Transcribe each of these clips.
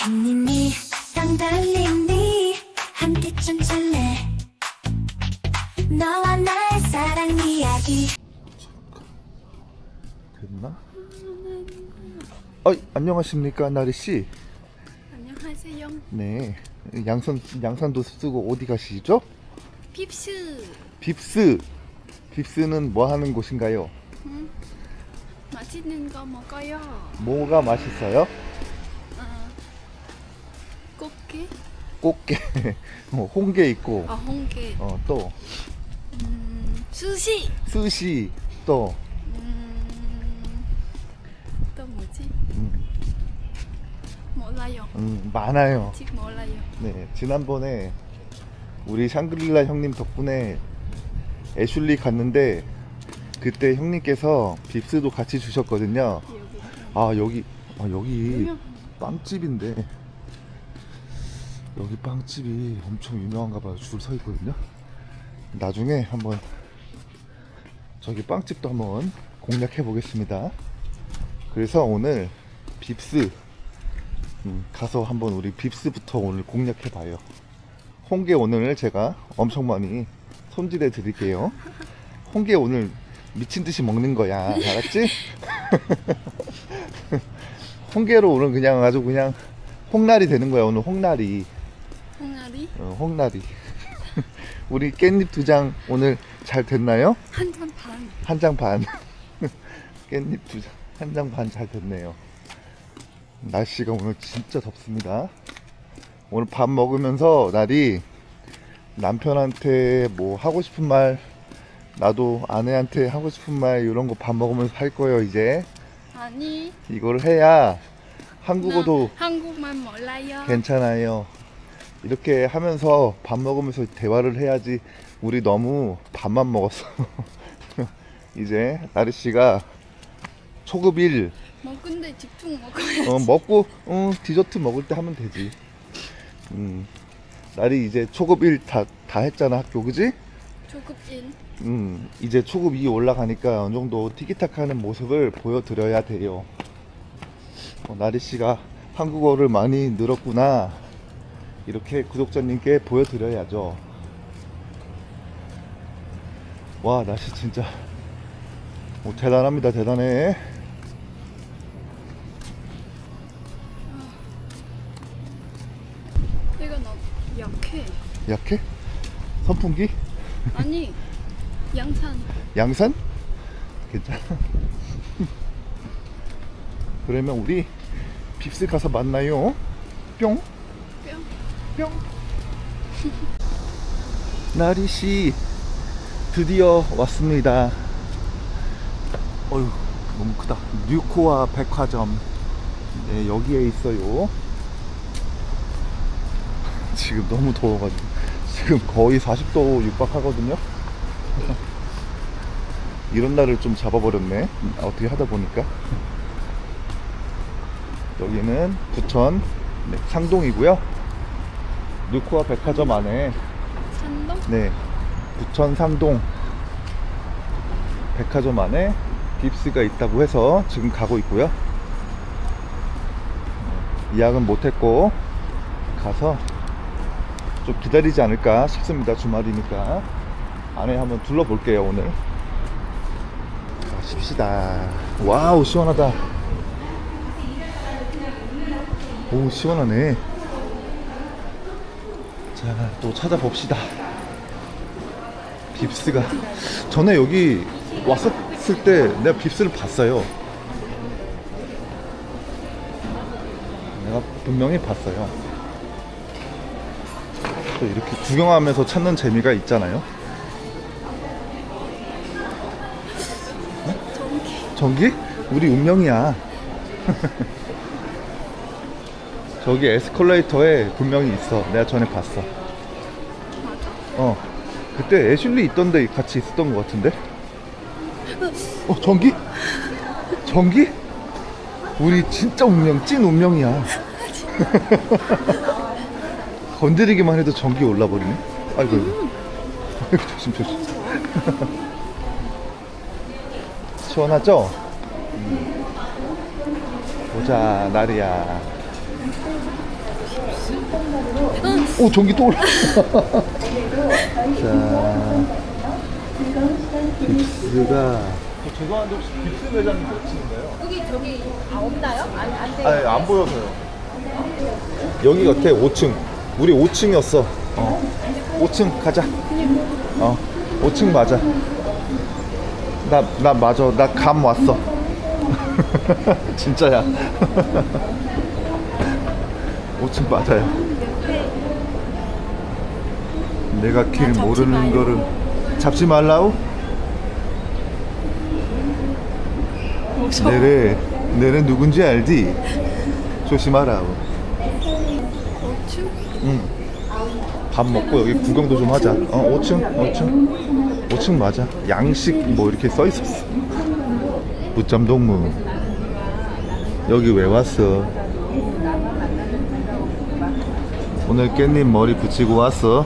한님이 땅 달리니 한때쯤 잘래 너와 나의 사랑 이야기 됐나? 어, 안녕하십니까 나리 씨. 안녕하세요. 네, 양산 양산도 쓰고 어디 가시죠? 핍스 빕스. 빕스는 뭐 하는 곳인가요? 맛있는 거 먹어요. 뭐가 맛있어요? 어, 꽃게, 꽃게, 어, 홍게 있고, 아 홍게, 어, 또 음, 수시, 스시, 또 음, 또 뭐지? 음, 몰라요. 음, 많아요. 아직 몰라요. 네, 지난번에 우리 샹그릴라 형님 덕분에 애슐리 갔는데 그때 형님께서 빕스도 같이 주셨거든요. 여기 아 여기 아 여기 유명. 빵집인데 여기 빵집이 엄청 유명한가 봐요. 줄 서 있거든요. 나중에 한번 저기 빵집도 한번 공략해 보겠습니다. 그래서 오늘 빕스 음, 가서 한번 우리 빕스부터 오늘 공략해 봐요. 홍게 오늘 제가 엄청 많이 손질해 드릴게요. 홍게 오늘 미친 듯이 먹는 거야. 알았지? 홍게로 오늘 그냥 아주 그냥 홍날이 되는 거야. 오늘 홍날이. 홍아리 어, 홍날이. 우리 깻잎 두 장 오늘 잘 됐나요? 한잔 반. 한 장 반. 깻잎 두 장, 한 장 반 잘 됐네요. 날씨가 오늘 진짜 덥습니다. 오늘 밥 먹으면서 날이 남편한테 뭐 하고 싶은 말, 나도 아내한테 하고 싶은 말 이런 거 밥 먹으면서 할 거예요, 이제. 아니 이걸 해야 한국어도 나 한국말 몰라요. 괜찮아요. 이렇게 하면서 밥 먹으면서 대화를 해야지 우리 너무 밥만 먹었어. 이제 나리 씨가 초급 1 먹은데 집중 먹어요. 어, 먹고 어, 디저트 먹을 때 하면 되지. 음. 나리 이제 초급 1다다 했잖아 학교 그지? 조급 인. 음, 이제 초급 2 올라가니까 어느 정도 티키타카 하는 모습을 보여 드려야 돼요. 어, 나리 씨가 한국어를 많이 늘었구나. 이렇게 구독자님께 보여드려야죠. 와, 날씨 진짜. 오, 대단합니다, 대단해. 이거 너무 약해. 약해? 선풍기? 아니 양산. 양산? 괜찮아. 그러면 우리 빕스 가서 만나요. 뿅. 뿅. 뿅. 나리 씨 드디어 왔습니다. 어휴 너무 크다. 뉴코아 백화점 네, 여기에 있어요. 지금 너무 더워가지고 지금 거의 40도 육박하거든요. 이런 날을 좀 잡아버렸네. 어떻게 하다 보니까 여기는 부천 네, 상동이고요. 뉴코아 백화점 안에 산동. 네 부천 상동 백화점 안에 빕스가 있다고 해서 지금 가고 있고요. 네, 예약은 못했고 가서 좀 기다리지 않을까 싶습니다. 주말이니까 안에 한번 둘러볼게요 오늘. 가십시다. 와우 시원하다. 오 시원하네. 자, 또 찾아봅시다. 빕스가 전에 여기 왔었을 때 내가 빕스를 봤어요. 내가 분명히 봤어요. 또 이렇게 구경하면서 찾는 재미가 있잖아요. 전기. 전기? 우리 운명이야. 저기 에스컬레이터에 분명히 있어. 내가 전에 봤어. 맞아? 어. 그때 애슐리 있던데 같이 있었던 것 같은데? 어, 전기? 전기? 우리 진짜 운명, 찐 운명이야. 건드리기만 해도 전기 올라버리네. 아이고, 아이고. 조심, 조심. 시원하죠? 음. 보자, 나리야. 오 전기 또 올라. 자, 빕스가. 죄송한데 혹시 빕스 매장이 몇 층인가요? 여기 저기 아 없나요? 안, 안 돼요. 아니 안 보여서요. 여기 같아 5층. 우리 5층이었어. 어. 5층 가자. 어. 5층 맞아. 나 나 맞아. 나 감 왔어. 진짜야. 5층 맞아요. 내가 길 잡지 모르는 마요. 거를 잡지 말라우? 내래 내래 누군지 알지? 조심하라우. 5층? 응. 밥 먹고 여기 구경도 좀 하자. 어, 5층, 5층, 5층 맞아. 양식 뭐 이렇게 써 있었어. 부점 동무. 여기 왜 왔어? 오늘 깻잎 머리 붙이고 왔어.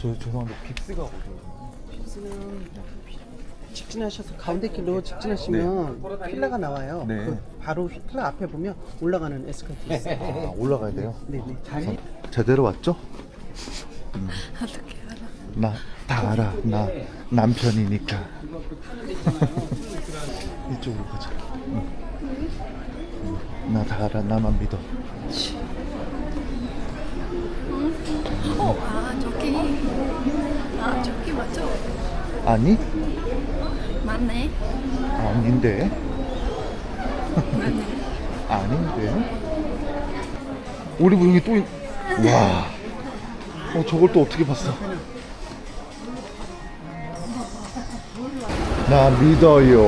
저 죄송한데 빕스가 어디예요? 직진하셔서 가운데 길로 직진하시면 필라가 나와요. 네. 그 바로 필라 앞에 보면 올라가는 에스컬레이터 있어요. 아, 올라가야 돼요. 네네. 잘 제대로 왔죠? 어떻게 알아? 나 다 알아. 나 남편이니까. 이쪽으로 가자. 나 다 알아. 나만 믿어. 어, 아 저기. 아 저기 맞죠? 아니? 맞네. 아닌데. 아닌데. 우리 부영이 또 있... 와. 어 저걸 또 어떻게 봤어? 나 믿어요.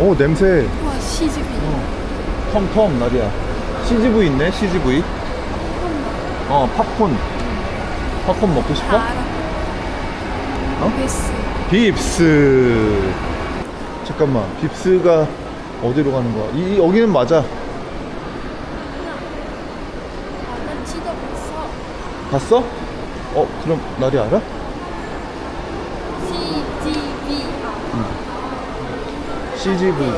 오 냄새. 와 CGV. 텀텀 나리야 CGV 있네 CGV 어 팝콘 팝콘 먹고 다 싶어? 어? 베스. 빕스 잠깐만 빕스가 어디로 가는 거야? 이 여기는 맞아 아나 지도 봤어. 봤어? 어 그럼 나리 알아? CGV. CGV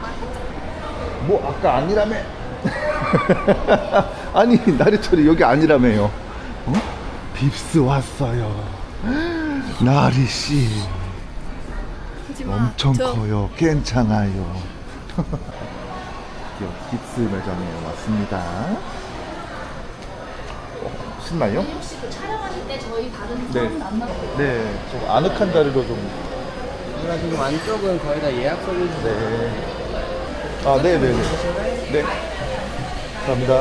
말했잖아. 뭐 아까 아니라며 아니 나리철이 여기 아니라며요 어? 빕스 왔어요 나리씨. 엄청 저 커요 괜찮아요 빕스 매장에 왔습니다 어, 신나요? 혹시 그 촬영하실 때 저희 다른 네. 안? 네, 좀 아늑한 자리로 좀. 제가 지금 안쪽은 거의 다 예약 서비스. 네. 아, 네, 네, 네. 네. 감사합니다.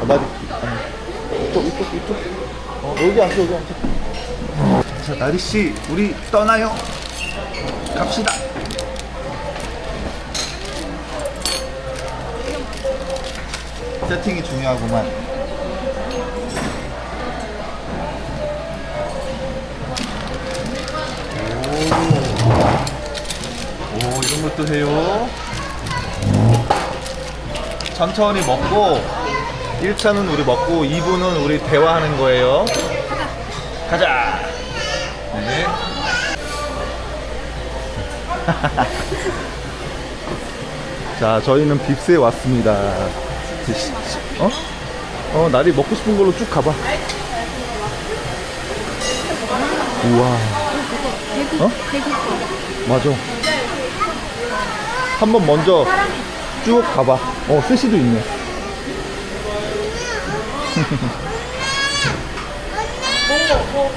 아. 아니, 이쪽, 이쪽, 이쪽. 어, 여기 앉아, 여기 앉아. 자, 나리 씨, 우리 떠나요. 갑시다. 세팅이 중요하구만. 오 이런 것도 해요. 천천히 먹고 1차는 우리 먹고 2부는 우리 대화하는 거예요. 가자! 네. 자 저희는 빕스에 왔습니다. 어? 어 날이 먹고 싶은 걸로 쭉 가봐. 우와 대구. 어? 대구 거. 맞아. 한번 먼저 쭉 가봐. 어, 스시도 있네.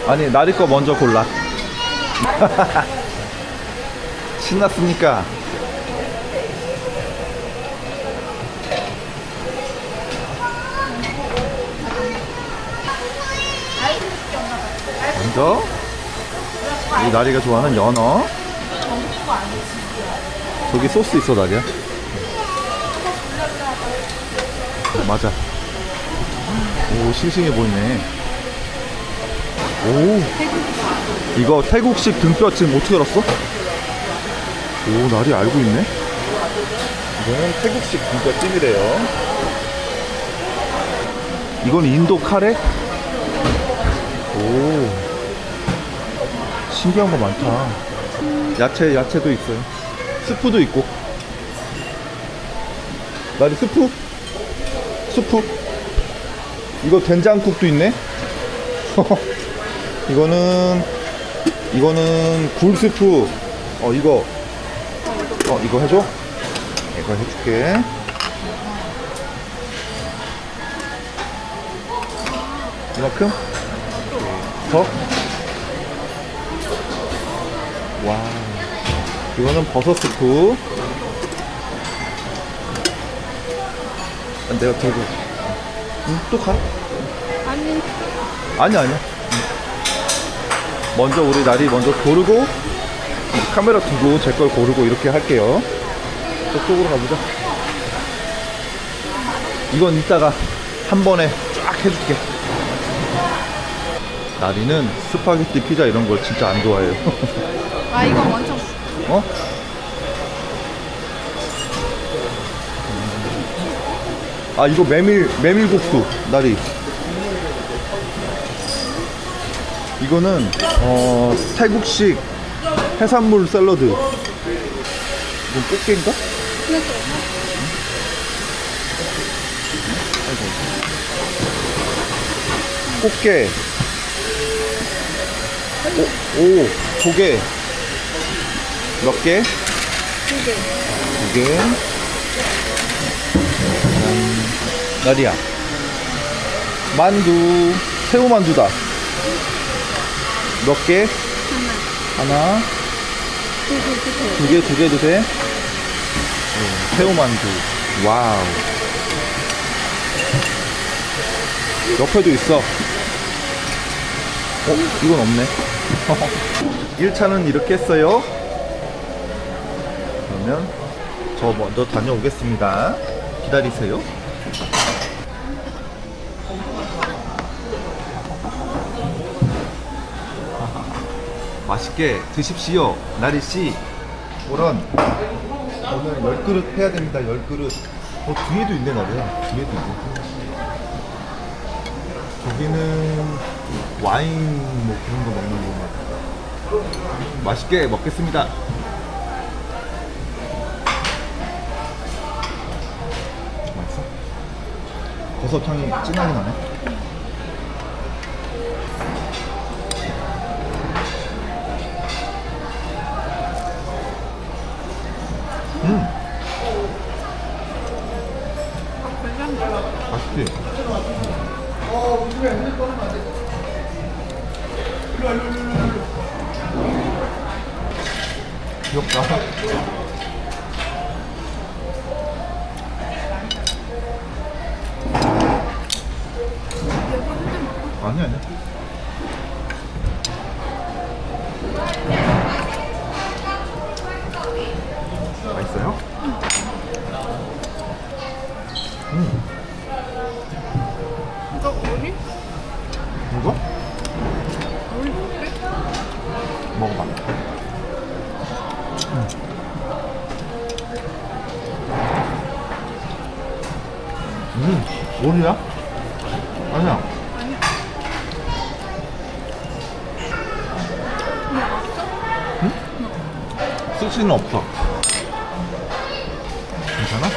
아니, 나리 거 먼저 골라. 신났습니까? 먼저 우리 나리가 좋아하는 연어. 저기 소스 있어 나리야. 어, 맞아. 오 싱싱해 보이네. 오 이거 태국식 등뼈찜 어떻게 알았어? 오 나리 알고 있네. 이거는 태국식 등뼈찜이래요. 이건 인도 카레? 오. 신기한 거 많다. 야채, 야채도 있어요. 스프도 있고. 나리 스프? 스프? 이거 된장국도 있네? 이거는, 이거는 굴 스프. 어, 이거. 어, 이거 해줘? 이거 해줄게. 이만큼? 더? 와. 이거는 버섯 스프. 아, 내가 들고. 응, 또 가? 아니 아니, 아니야. 응. 먼저 우리 날이 먼저 고르고, 카메라 두고 제 걸 고르고 이렇게 할게요. 저쪽으로 가보자. 이건 이따가 한 번에 쫙 해줄게. 나리는 스파게티 피자 이런 걸 진짜 안 좋아해요. 아 이거 먼저 어? 아 이거 메밀 메밀국수 나리. 이거는 어 태국식 해산물 샐러드. 이건 꽃게인가? 꽃게. 오, 오, 조개. 몇 개? 두 개. 두 개. 음, 나리야. 만두. 새우 만두다. 몇 개? 하나. 두 개, 두 개, 두 개. 음, 새우 만두. 와우. 옆에도 있어. 어, 이건 없네. 1차는 이렇게 했어요. 그러면 저 먼저 다녀오겠습니다. 기다리세요. 맛있게 드십시오. 나리 씨. 오런. 오늘 열 그릇 해야 됩니다. 열 그릇. 어 뒤에도 있네 나리야. 뒤에도 있네. 저기는 와인 뭐 그런 거 먹는 거. 맛있게 먹겠습니다. 버섯 향이 진하게 나네. 먹어봐. 음, 오리야? 아니야. 응? 스시는 없어. 괜찮아?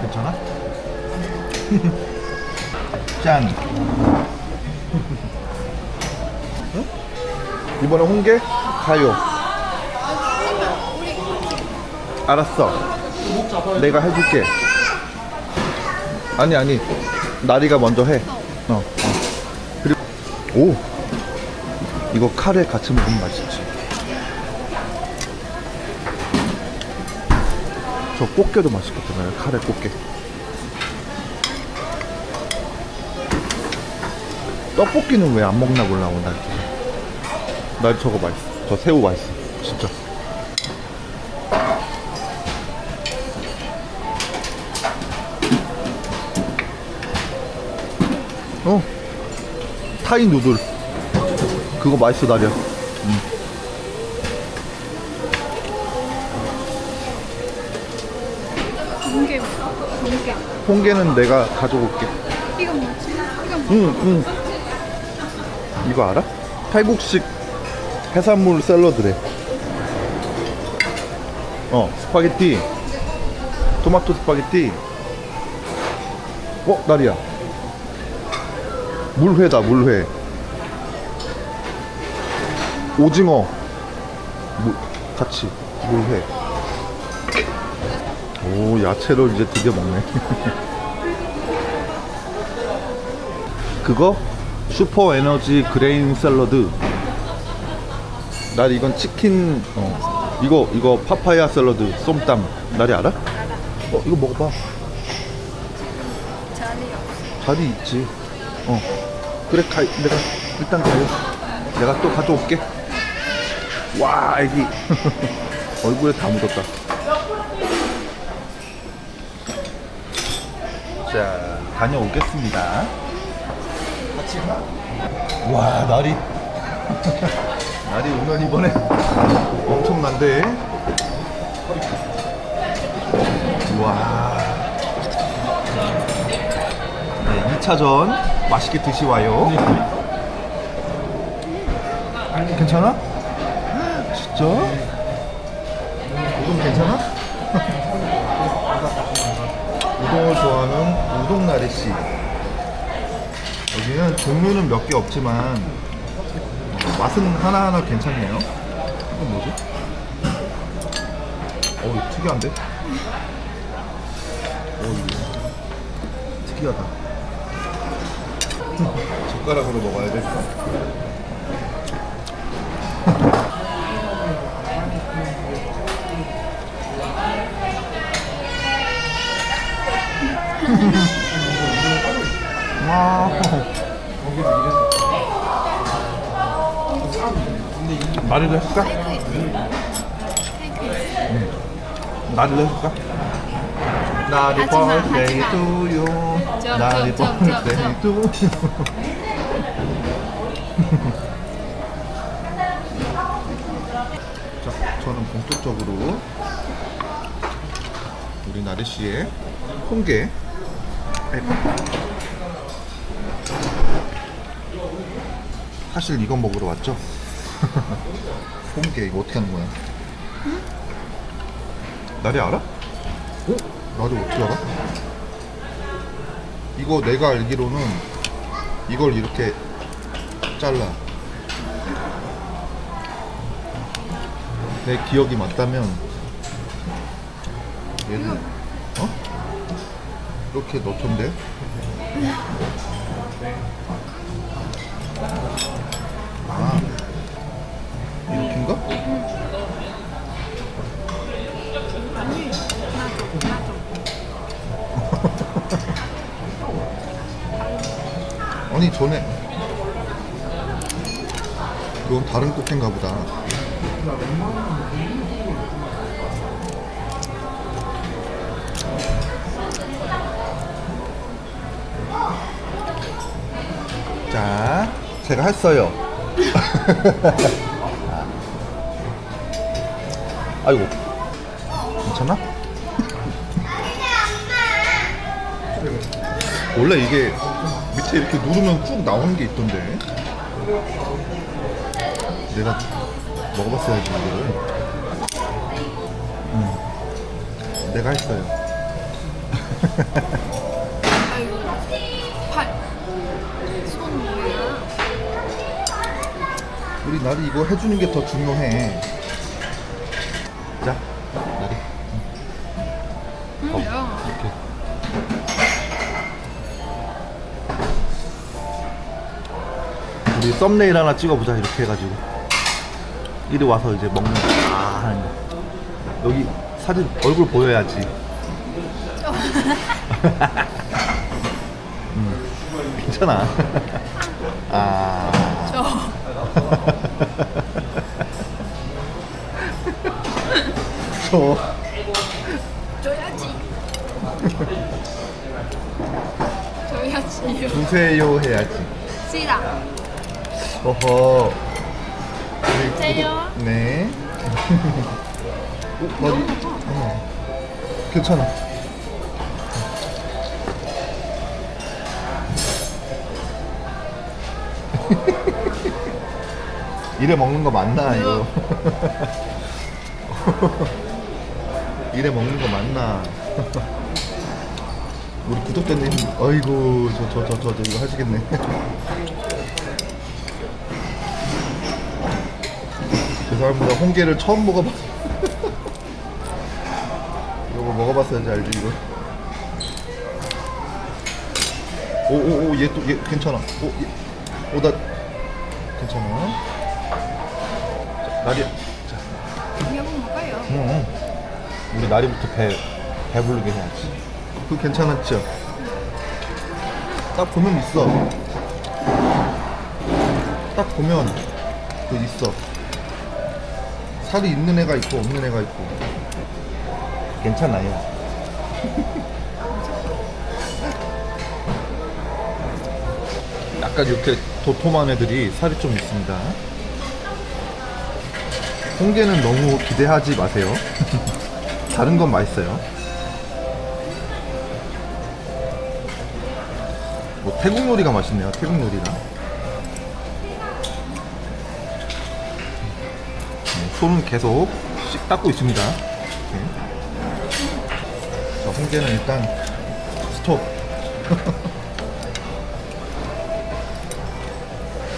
괜찮아? 짠. 이번에 홍게 가요. 알았어. 내가 해줄게. 아니 아니. 나리가 먼저 해. 어. 어. 그리고 오. 이거 카레 같이 먹으면 맛있지. 저 꽃게도 맛있겠다. 카레 꽃게. 떡볶이는 왜 안 먹나 몰라 오늘 날 저거 맛있어 저 새우 맛있어 진짜 어 타이 누들 그거 맛있어 나리야 음. 공개 공개. 홍게는 내가 가져올게. 이건 뭐지? 이건 뭐? 응, 응. 이거 알아? 탈국식 해산물 샐러드래. 어, 스파게티. 토마토 스파게티. 어, 나리야. 물회다, 물회. 오징어. 물, 같이. 물회. 오, 야채를 이제 드디어 먹네. 그거 슈퍼 에너지 그레인 샐러드. 날 이건 치킨 어 이거 이거 파파야 샐러드 쏨땀. 날이 알아? 어 이거 먹어봐. 자리 있지. 어 그래 가 내가 일단 가요. 내가 또 가져올게. 와 애기 얼굴에 다 묻었다. 자 다녀오겠습니다. 같이 가. 와 날이 날이 오늘 이번에 엄청난데. 와. 네, 2차전 맛있게 드시와요. 괜찮아? 진짜? 우동 괜찮아? 우동을 좋아하는 우동나래 씨. 여기는 종류는 몇 개 없지만 어, 맛은 하나하나 괜찮네요. 이건 뭐지? 어, 이거 특이한데? 어, 이거 특이하다. 젓가락으로 먹어야 될까? 와. 나리도? 응. 나리도? 나리 하지 마, birthday to you. 점, 나리 점, 점, birthday 점, to you. 자, 저는 본격적으로 우리 나리 씨의 홍게 사실 이거 먹으러 왔죠? 홍게 이거 어떻게 하는 거야? 나리 알아? 어? 나리 어떻게 알아? 이거 내가 알기로는 이걸 이렇게 잘라 내 기억이 맞다면 얘는 어? 이렇게 넣던데? 아니 전에. 그건 다른 꽃게인가 보다. 자 제가 했어요. 아이고. 괜찮아? 원래 이게 밑에 이렇게 누르면 쭉 나오는 게 있던데 내가 먹어봤어야지 이거를 음. 내가 했어요 아이고. 팔. 손 뭐야? 우리 나리 이거 해주는 게 더 중요해 우리 썸네일 하나 찍어보자 이렇게 해가지고 이리 와서 이제 먹는 거 아, 하는 거 여기 사진 얼굴 보여야지 음, 괜찮아 아 저. 저 줘야지. 줘야지요. 주세요 해야지 씨다. 어허. 그리고, 구독- 네. 어, 어 너무 맞아. 커. 어. 괜찮아. 이래 먹는 거 맞나 이거? 이래 먹는 거 맞나? 우리 구독자님, 어이구 저, 저 저저저 이거 하시겠네. 죄송합니다. 홍게를 처음 먹어봐. 이거 먹어봤어야지 알지 이거. 오오오 얘 또 얘 괜찮아. 오오나 괜찮아. 자, 나리. 자, 이거 먹어요. 응. 우리 나리부터 배 배부르게 해야지. 그 괜찮았죠? 딱 보면 있어. 딱 보면 그 있어. 살이 있는 애가 있고 없는 애가 있고. 괜찮아요. 약간 이렇게 도톰한 애들이 살이 좀 있습니다. 홍게는 너무 기대하지 마세요. 다른 건 맛있어요. 뭐 태국 요리가 맛있네요. 태국 요리랑. 손은 계속 씩 닦고 있습니다. 네. 자, 홍게는 일단 스톱.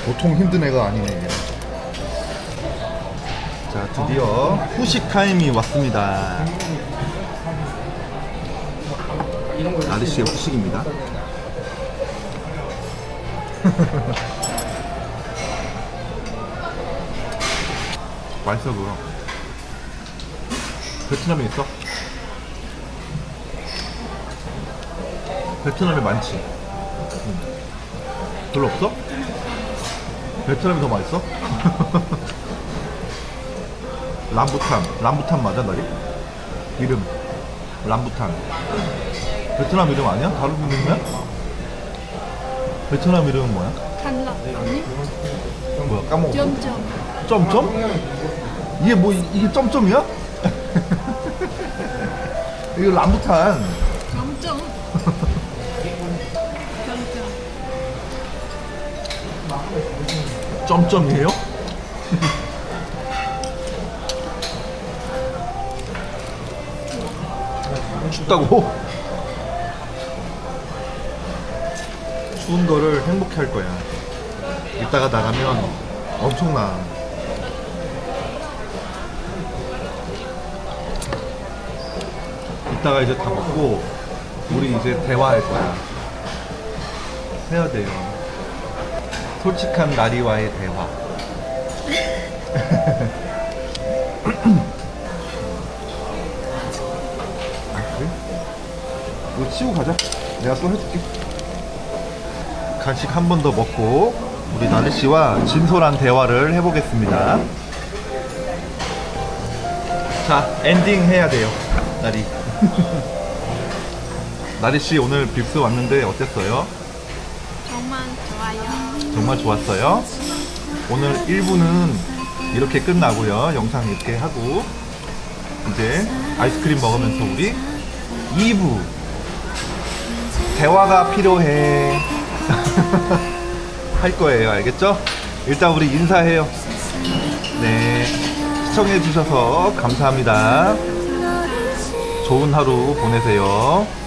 보통 힘든 애가 아니네. 자, 드디어 후식 타임이 왔습니다. 아저씨의 후식입니다. 맛있어 그거. 베트남에 있어? 베트남에 많지. 응. 별로 없어? 베트남이 더 맛있어? 람부탄, 람부탄 맞아 나리? 이름 람부탄. 베트남 이름 아니야? 다른 이름이야? 베트남 이름은 뭐야? 달라. 아니? 뭐야 까먹었어. 점점? 이게 뭐 이- 이게 점점이야? 이거 람부탄. 점점. 점점. 점점이에요? 춥다고? 추운 거를 행복해 할 거야. 이따가 나가면 엄청나. 이따가 이제 다 먹고 우리 이제 대화할 거야. 해야 돼요. 솔직한 나리와의 대화. 아, 그래? 이거 치우고 가자. 내가 또 해줄게. 간식 한 번 더 먹고 우리 나리 씨와 진솔한 대화를 해보겠습니다. 자, 엔딩 해야 돼요. 나리. 나리 씨 오늘 빕스 왔는데 어땠어요? 정말 좋아요. 정말 좋았어요. 오늘 1부는 이렇게 끝나고요. 영상 이렇게 하고 이제 아이스크림 먹으면서 우리 2부 대화가 필요해 할 거예요. 알겠죠? 일단 우리 인사해요. 네. 시청해 주셔서 감사합니다. 좋은 하루 보내세요.